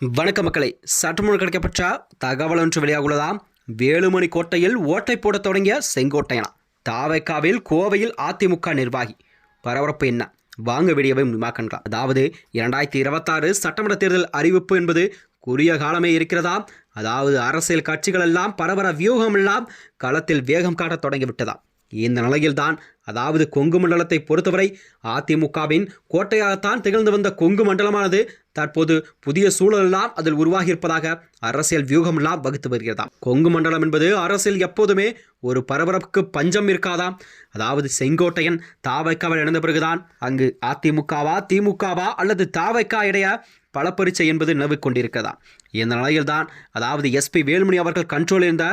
வணக்க மக்களை சற்றுமுன் கிடைக்கப்பட்ட தகவல் ஒன்று வெளியாகுள்ளதாம் வேலுமணி கோட்டையில் ஓட்டை போட தொடங்கிய செங்கோட்டையனா தாவைக்காவில் கோவையில் அதிமுக நிர்வாகி. பரபரப்பு என்ன? வாங்க வீடியோவை முன்மாக்கண்கலாம் அதாவது இரண்டாயிரத்தி இருபத்தாறு சட்டமன்ற தேர்தல் அறிவிப்பு என்பது குறுகிய காலமே இருக்கிறதாம். அதாவது அரசியல் கட்சிகள் எல்லாம் பரபர வியூகம் எல்லாம் களத்தில் வேகம் காட்டத் தொடங்கிவிட்டதா இந்த நிலையில்தான் அதாவது கொங்கு மண்டலத்தை பொறுத்தவரை அதிமுகவின் கோட்டையாகத்தான் திகழ்ந்து வந்த கொங்கு மண்டலமானது தற்போது புதிய சூழலெல்லாம் அதில் உருவாகியிருப்பதாக அரசியல் வியூகமெல்லாம் வகுத்து வருகிறதாம் கொங்கு மண்டலம் என்பது அரசியல் எப்போதுமே ஒரு பரபரப்புக்கு பஞ்சம் இருக்காதாம் அதாவது செங்கோட்டையன் தாவைக்காவில் இணைந்த பிறகுதான் அங்கு அதிமுகவா திமுகவா அல்லது தாவைக்கா இடைய பரீட்சை என்பது நிலவிக் கொண்டிருக்கிறதா? இந்த நிலையில்தான் அதாவது எஸ்பி வேலுமணி அவர்கள் கண்ட்ரோல் இருந்த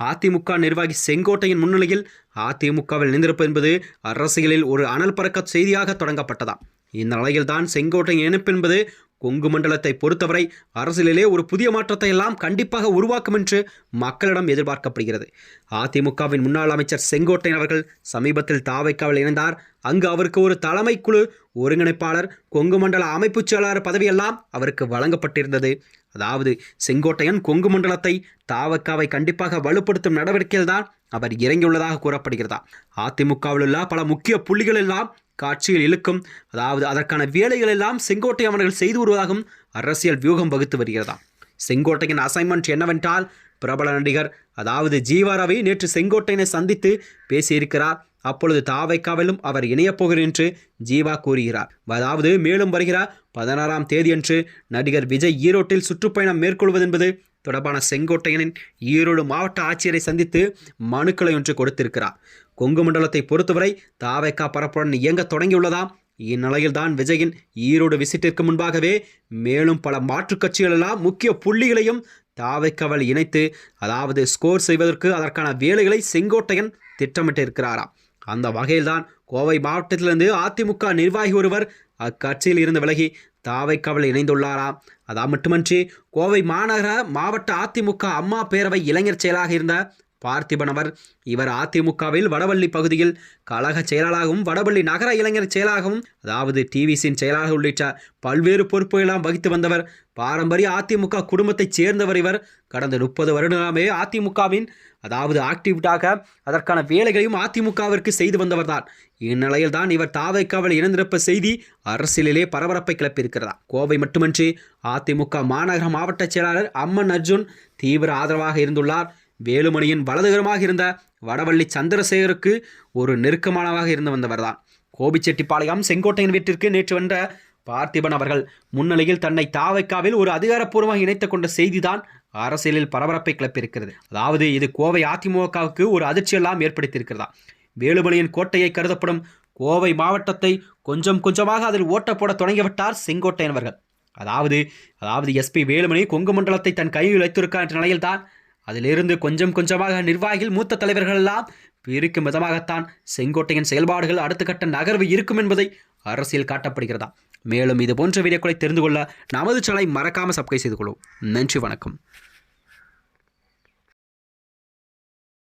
அதிமுக நிர்வாகி செங்கோட்டையின் முன்னிலையில் அதிமுகவில் இணைந்திருப்பது என்பது அரசியலில் ஒரு அனல் பறக்க செய்தியாக தொடங்கப்பட்டதாம் இந்த நிலையில்தான் செங்கோட்டையின் இணைப்பு என்பது கொங்கு மண்டலத்தை பொறுத்தவரை அரசியலிலே ஒரு புதிய மாற்றத்தை எல்லாம் கண்டிப்பாக உருவாக்கும் என்று மக்களிடம் எதிர்பார்க்கப்படுகிறது. அதிமுகவின் முன்னாள் அமைச்சர் செங்கோட்டையன் அவர்கள் சமீபத்தில் தாவைக்காவில் இணைந்தார். அங்கு அவருக்கு ஒரு தலைமை குழு ஒருங்கிணைப்பாளர் கொங்கு மண்டல அமைப்புச் செயலாளர் பதவியெல்லாம் அவருக்கு வழங்கப்பட்டிருந்தது. அதாவது செங்கோட்டையன் கொங்கு மண்டலத்தை தாவக்காவை கண்டிப்பாக வலுப்படுத்தும் நடவடிக்கையில் தான் அவர் இறங்கியுள்ளதாக கூறப்படுகிறதா? அதிமுகவில் உள்ள பல முக்கிய புள்ளிகள் எல்லாம் காட்சியில் இழுக்கும். அதாவது அதற்கான வேலைகள் எல்லாம் செங்கோட்டை அவர்கள் செய்து வருவதாகவும் அரசியல் வியூகம் வகுத்து வருகிறதா? செங்கோட்டையின் அசைன்மெண்ட் என்னவென்றால் பிரபல நடிகர் அதாவது ஜீவாராவை நேற்று செங்கோட்டையனை சந்தித்து பேசியிருக்கிறார். அப்பொழுது தாவைக்காவிலும் அவர் இணையப் போகிறார் என்று ஜீவா கூறுகிறார். அதாவது மேலும் வருகிறார் பதினாறாம் தேதியன்று நடிகர் விஜய் ஈரோட்டில் சுற்றுப்பயணம் மேற்கொள்வது என்பது தொடர்பான செங்கோட்டையனின் ஈரோடு மாவட்ட ஆட்சியரை சந்தித்து மனுக்களை ஒன்று கொடுத்திருக்கிறார். கொங்கு மண்டலத்தை பொறுத்தவரை தாவைக்கா பரப்புடன் இயங்க தொடங்கியுள்ளதாம். இந்நிலையில்தான் விஜயின் ஈரோடு விசிட்டிற்கு முன்பாகவே மேலும் பல மாற்றுக் கட்சிகள் எல்லாம் முக்கிய புள்ளிகளையும் தாவைக்கவல் இணைத்து அதாவது ஸ்கோர் செய்வதற்கு அதற்கான வேலைகளை செங்கோட்டையன் திட்டமிட்டிருக்கிறாராம். அந்த வகையில்தான் கோவை மாவட்டத்திலிருந்து அதிமுக நிர்வாகி ஒருவர் அக்கட்சியில் இருந்து விலகி தாவைக்காவல் இணைந்துள்ளாராம் அதான் மட்டுமன்றி கோவை மாநகர மாவட்ட அதிமுக அம்மா பேரவை இளைஞர் செயலாக இருந்த பார்த்திபனவர் இவர் அதிமுகவில் வடவள்ளி பகுதியில் கழக செயலாளராகவும் வடவள்ளி நகர இளைஞர் செயலாகவும் அதாவது டிவிசியின் செயலாளர் உள்ளிட்ட பல்வேறு பொறுப்புகளெல்லாம் வகித்து வந்தவர். பாரம்பரிய அதிமுக குடும்பத்தைச் சேர்ந்தவர் இவர். கடந்த முப்பது வருடமே அதிமுகவின் அதாவது ஆக்டிவிட்டாக அதற்கான வேலைகளையும் அதிமுகவிற்கு செய்து வந்தவர்தான். இந்நிலையில் தான் இவர் தாவைக்காவல் இணைந்திருப்ப செய்தி அரசியலிலே பரபரப்பை கிளப்பியிருக்கிறதா? கோவை மட்டுமன்றி அதிமுக மாநகர மாவட்ட செயலாளர் அம்மன் அர்ஜுன் தீவிர ஆதரவாக இருந்துள்ளார். வேலுமணியின் வலதுகரமாக இருந்த வடவள்ளி சந்திரசேகருக்கு ஒரு நெருக்கமானவாக இருந்து வந்தவர்தான். கோபிச்செட்டிப்பாளையம் செங்கோட்டையின் வீட்டிற்கு நேற்று வந்த பார்த்திபன் அவர்கள் முன்னிலையில் தன்னை தாவைக்காவில் ஒரு அதிகாரப்பூர்வமாக இணைத்து கொண்ட செய்திதான் அரசியலில் பரபரப்பை கிளப்பியிருக்கிறது. அதாவது இது கோவை அதிமுகவுக்கு ஒரு அதிர்ச்சியெல்லாம் ஏற்படுத்தியிருக்கிறதா? வேலுமணியின் கோட்டையை கருதப்படும் கோவை மாவட்டத்தை கொஞ்சம் கொஞ்சமாக அதில் ஓட்ட போட தொடங்கிவிட்டார் செங்கோட்டையன் அவர்கள். அதாவது அதாவது எஸ்பி வேலுமணி கொங்கு மண்டலத்தை தன் கையில் வைத்திருக்கார் என்ற நிலையில்தான் அதிலிருந்து கொஞ்சம் கொஞ்சமாக நிர்வாகிகள் மூத்த தலைவர்கள் எல்லாம் பிரிக்கும் விதமாகத்தான் செங்கோட்டையின் செயல்பாடுகள் அடுத்த கட்ட நகர்வு இருக்கும் என்பதை அரசியல் காட்டப்படுகிறதா? மேலும் இது போன்ற வீடியோக்களை தெரிந்து கொள்ள நமது சேனலை மறக்காமல் சப்ஸ்கிரைப் செய்து கொள்வோம் நன்றி வணக்கம்.